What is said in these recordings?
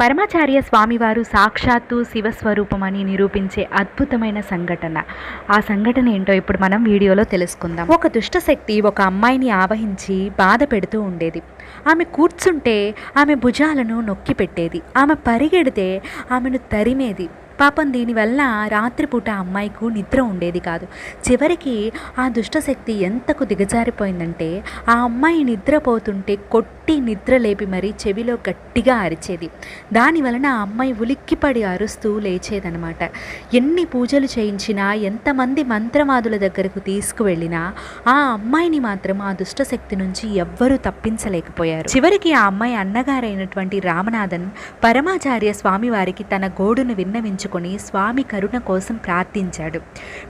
పరమాచార్య స్వామివారు సాక్షాత్తు శివస్వరూపమని నిరూపించే అద్భుతమైన సంఘటన. ఆ సంఘటన ఏంటో ఇప్పుడు మనం వీడియోలో తెలుసుకుందాం. ఒక దుష్టశక్తి ఒక అమ్మాయిని ఆవహించి బాధ పెడుతూ ఉండేది. ఆమె కూర్చుంటే ఆమె భుజాలను నొక్కి పెట్టేది ఆమె పరిగెడితే ఆమెను తరిమేది. పాపం దీనివల్ల రాత్రిపూట అమ్మాయికు నిద్ర ఉండేది కాదు. చివరికి ఆ దుష్టశక్తి ఎంతకు దిగజారిపోయిందంటే ఆ అమ్మాయి నిద్రపోతుంటే కొట్టి నిద్ర లేపి మరీ చెవిలో గట్టిగా అరిచేది. దాని వలన ఆ అమ్మాయి ఉలిక్కిపడి అరుస్తూ లేచేదనమాట ఎన్ని పూజలు చేయించినా ఎంతమంది మంత్రవాదుల దగ్గరకు తీసుకువెళ్ళినా ఆ అమ్మాయిని మాత్రం ఆ దుష్టశక్తి నుంచి ఎవ్వరూ తప్పించలేకపోయారు. చివరికి ఆ అమ్మాయి అన్నగారైనటువంటి రామనాథన్ పరమాచార్య స్వామివారికి తన గోడును విన్నవించుకొని స్వామి కరుణ కోసం ప్రార్థించాడు.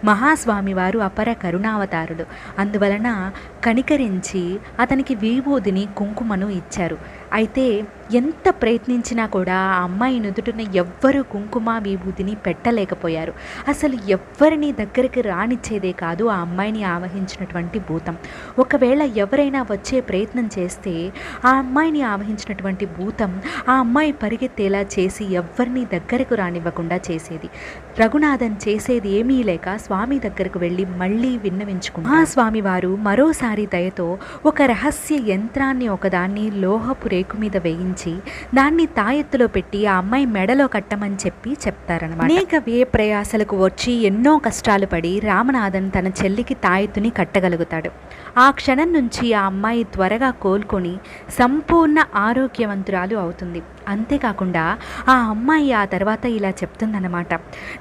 మహాస్వామి వారు అపర కరుణావతారుడు అందువలన కనికరించి అతనికి విభూదిని కుంకుమను ఇచ్చారు. అయితే ఎంత ప్రయత్నించినా కూడా ఆ అమ్మాయి నుదుటిన ఎవ్వరూ కుంకుమ విభూతిని పెట్టలేకపోయారు. అసలు ఎవ్వరిని దగ్గరికి రానిచ్చేదే కాదు ఆ అమ్మాయిని ఆవహించినటువంటి భూతం. ఒకవేళ ఎవరైనా వచ్చే ప్రయత్నం చేస్తే ఆ అమ్మాయిని ఆవహించినటువంటి భూతం ఆ అమ్మాయి పరిగెత్తేలా చేసి ఎవ్వరిని దగ్గరకు రానివ్వకుండా చేసేది. రఘునాథన్ చేసేది ఏమీ లేక స్వామి దగ్గరకు వెళ్ళి మళ్ళీ విన్నవించుకున్నారు ఆ స్వామివారు మరోసారి దయతో ఒక రహస్య యంత్రాన్ని ఒకదాన్ని లోహపు రేకు మీద వేయించి దాన్ని తాయెత్తులో పెట్టి ఆ అమ్మాయి మెడలో కట్టమని చెప్పి చెప్తారనమాట అనేక వ్యయ ప్రయాసలకు వచ్చి ఎన్నో కష్టాలు పడి రామనాథన్ తన చెల్లికి తాయెత్తుని కట్టగలుగుతాడు. ఆ క్షణం నుంచి ఆ అమ్మాయి త్వరగా కోలుకొని సంపూర్ణ ఆరోగ్యవంతురాలు అవుతుంది. అంతేకాకుండా ఆ అమ్మాయి ఆ తర్వాత ఇలా చెప్తుందన్నమాట.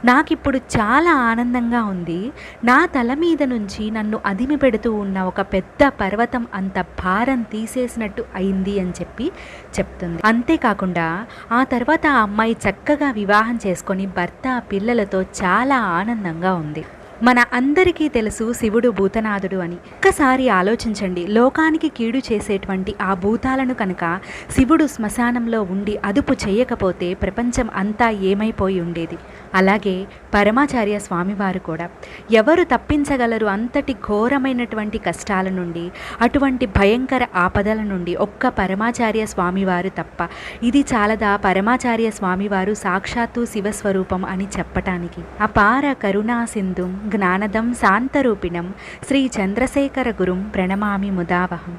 నాకిప్పుడు చాలా ఆనందంగా ఉంది. నా తల మీద నుంచి నన్ను అదిమి పెడుతూ ఉన్న ఒక పెద్ద పర్వతం అంత భారం తీసేసినట్టు అయింది అని చెప్పి చెప్తుంది. అంతేకాకుండా ఆ తర్వాత ఆ అమ్మాయి చక్కగా వివాహం చేసుకొని భర్త పిల్లలతో చాలా ఆనందంగా ఉంది. మన అందరికీ తెలుసు శివుడు భూతనాథుడు అని. ఒక్కసారి ఆలోచించండి లోకానికి కీడు చేసేటువంటి ఆ భూతాలను కనుక శివుడు శ్మశానంలో ఉండి అదుపు చేయకపోతే ప్రపంచం అంతా ఏమైపోయి ఉండేది. అలాగే పరమాచార్య స్వామివారు కూడా. ఎవరు తప్పించగలరు అంతటి ఘోరమైనటువంటి కష్టాల నుండి అటువంటి భయంకర ఆపదల నుండి ఒక్క పరమాచార్య స్వామివారు తప్ప. ఇది చాలదా పరమాచార్య స్వామివారు సాక్షాత్తు శివస్వరూపం అని చెప్పటానికి? అపార కరుణా సింధు. జ్ఞానదం శాంతరూపిణం శ్రీ చంద్రశేఖర గురుం ప్రణమామి ముదావహం.